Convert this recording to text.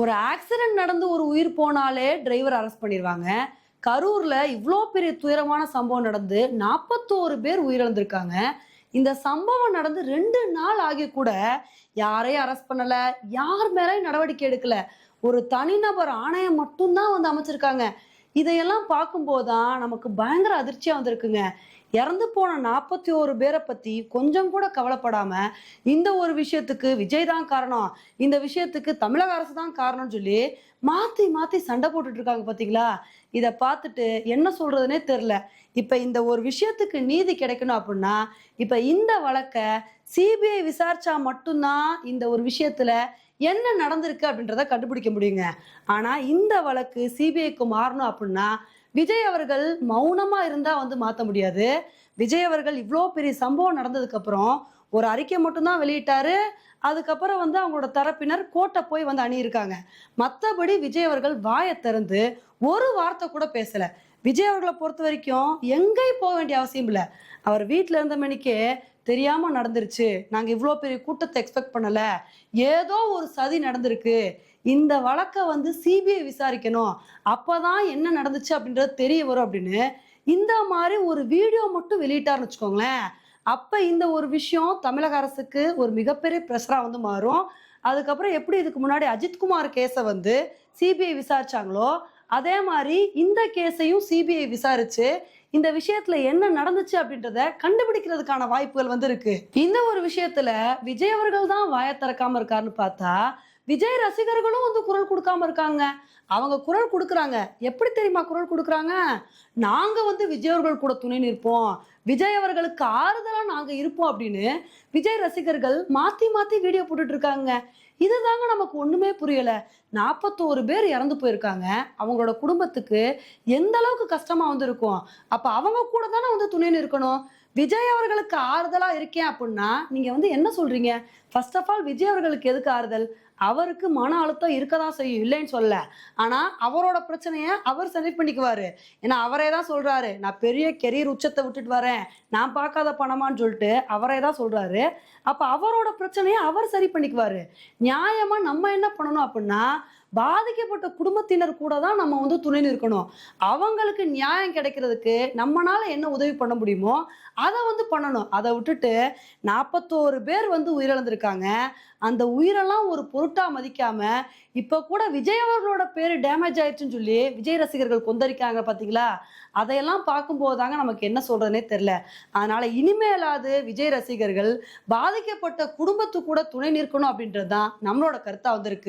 ஒரு ஆக்சிடென்ட் நடந்து ஒரு உயிர் போனாலே டிரைவர் அரெஸ்ட் பண்ணிடுவாங்க கரூர்ல இவ்வளோ பெரிய துயரமான சம்பவம் நடந்து நாற்பத்தோரு பேர் உயிரிழந்திருக்காங்க. இந்த சம்பவம் நடந்து ரெண்டு நாள் ஆகி கூட யாரையும் அரெஸ்ட் பண்ணல யார் மேலேயும் நடவடிக்கை எடுக்கல. ஒரு தனிநபர் ஆணையம் மட்டும்தான் வந்து அமைச்சிருக்காங்க. இதையெல்லாம் பார்க்கும்போது தான் நமக்கு பயங்கர அதிர்ச்சியா வந்திருக்குங்க. இறந்து போன நாற்பத்தி ஒரு பேரை பத்தி கொஞ்சம் கூட கவலைப்படாம இந்த ஒரு விஷயத்துக்கு விஜய் தான் காரணம். இந்த விஷயத்துக்கு தமிழக அரசு தான் காரணம்னு சொல்லி மாத்தி மாத்தி சண்டை போட்டுட்டு இருக்காங்க பாத்தீங்களா? இதை பார்த்துட்டு என்ன சொல்றதுனே தெரில. இப்ப இந்த ஒரு விஷயத்துக்கு நீதி கிடைக்கணும் அப்படின்னா இப்ப இந்த வழக்கை சிபிஐ விசாரிச்சா மட்டும்தான் இந்த ஒரு விஷயத்துல என்ன நடந்திருக்கு அப்படின்றத கண்டுபிடிக்க முடியுங்க. ஆனா இந்த வழக்கு சிபிஐக்கு மாறணும் அப்படின்னா விஜய் அவர்கள் மௌனமா இருந்தா வந்து மாத்த முடியாது. விஜய் அவர்கள் இவ்வளோ பெரிய சம்பவம் நடந்ததுக்கு அப்புறம் ஒரு அறிக்கை மட்டும்தான் வெளியிட்டாரு. அதுக்கப்புறம் வந்து அவங்களோட தரப்பினர் கோட்டை போய் வந்து அணியிருக்காங்க. மற்றபடி விஜய் அவர்கள் வாயை திறந்து ஒரு வார்த்தை கூட பேசல. விஜய் அவர்களை பொறுத்த வரைக்கும் எங்கேயும் போக வேண்டிய அவசியம் இல்லை. அவர் வீட்டில் இருந்த மணிக்கே தெரியாம நடந்துருச்சு. நாங்க இவ்வளோ பெரிய கூட்டத்தை எக்ஸ்பெக்ட் பண்ணல. ஏதோ ஒரு சதி நடந்திருக்கு. இந்த வழக்கை வந்து சிபிஐ விசாரிக்கணும். அப்பதான் என்ன நடந்துச்சு அப்படின்றது தெரிய வரும் அப்படின்னு இந்த மாதிரி ஒரு வீடியோ மட்டும் வெளியிட்டார்னு வச்சுக்கோங்களேன். அப்ப இந்த ஒரு விஷயம் தமிழக அரசுக்கு ஒரு மிகப்பெரிய ப்ரெஷரா வந்து மாறும். அதுக்கப்புறம் எப்படி இதுக்கு முன்னாடி அஜித்குமார் கேஸை வந்து சிபிஐ விசாரிச்சாங்களோ அதே மாதிரி இந்த கேஸையும் சிபிஐ விசாரிச்சு இந்த விஷயத்துல என்ன நடந்துச்சு அப்படின்றத கண்டுபிடிக்கிறதுக்கான வாய்ப்புகள் வந்து இருக்கு இந்த ஒரு விஷயத்துல விஜய் அவர்கள் தான் வாயை திறக்காம இருக்காருன்னு பார்த்தா விஜய் ரசிகர்களும் வந்து குரல் கொடுக்காம இருக்காங்க. அவங்க குரல் கொடுக்குறாங்க. எப்படி தெரியுமா குரல் கொடுக்குறாங்க? நாங்க வந்து விஜய் அவர்கள் கூட துணை நிற்போம். விஜய் அவர்களுக்கு ஆறுதலா நாங்க இருப்போம் அப்படின்னு விஜய் ரசிகர்கள் மாத்தி மாத்தி வீடியோ போட்டுட்டு இருக்காங்க. இதுதாங்க நமக்கு ஒண்ணுமே புரியல. நாற்பத்தோரு பேர் இறந்து போயிருக்காங்க. அவங்களோட குடும்பத்துக்கு எந்த அளவுக்கு கஷ்டமா வந்து இருக்கும் அப்ப அவங்க கூட தானே வந்து துணை நிற்கணும். விஜய் அவர்களுக்கு ஆறுதலா இருக்கேன் அப்படின்னா நீங்க வந்து என்ன சொல்றீங்க? ஃபர்ஸ்ட் ஆஃப் ஆல் விஜய் அவர்களுக்கு எதுக்கு ஆறுதல்? அவருக்கு மன அழுத்தம் இருக்க தான் செய்யும் இல்லைன்னு சொல்ல. ஆனால் அவரோட பிரச்சனையை அவர் சரி பண்ணிக்குவாரு. ஏன்னா அவரே தான் சொல்கிறாரு நான் பெரிய கெரியர் உச்சத்தை விட்டுட்டு வரேன். நான் பார்க்காத பணமான்னு சொல்லிட்டு அவரே தான் சொல்கிறாரு அப்போ அவரோட பிரச்சனையை அவர் சரி பண்ணிக்குவாரு. நியாயமாக நம்ம என்ன பண்ணணும் அப்படின்னா பாதிக்கப்பட்ட குடும்பத்தினர் கூட தான் நம்ம வந்து துணை நிற்கணும். அவங்களுக்கு நியாயம் கிடைக்கிறதுக்கு நம்மளால என்ன உதவி பண்ண முடியுமோ அதை வந்து பண்ணணும். அதை விட்டுட்டு நாற்பத்தோரு பேர் வந்து உயிரிழந்திருக்காங்க. அந்த உயிரெல்லாம் ஒரு பொருட்டா மதிக்காம இப்ப கூட விஜய் அவர்களோட பேரு டேமேஜ் ஆயிடுச்சுன்னு சொல்லி விஜய் ரசிகர்கள் கொந்தளிக்காங்க பாத்தீங்களா? அதையெல்லாம் பார்க்கும்போது தாங்க நமக்கு என்ன சொல்றதுனே தெரியல. அதனால இனிமேலாவது விஜய் ரசிகர்கள் பாதிக்கப்பட்ட குடும்பத்து கூட துணை நிற்கணும் அப்படின்றது தான் நம்மளோட கருத்தா வந்திருக்கு.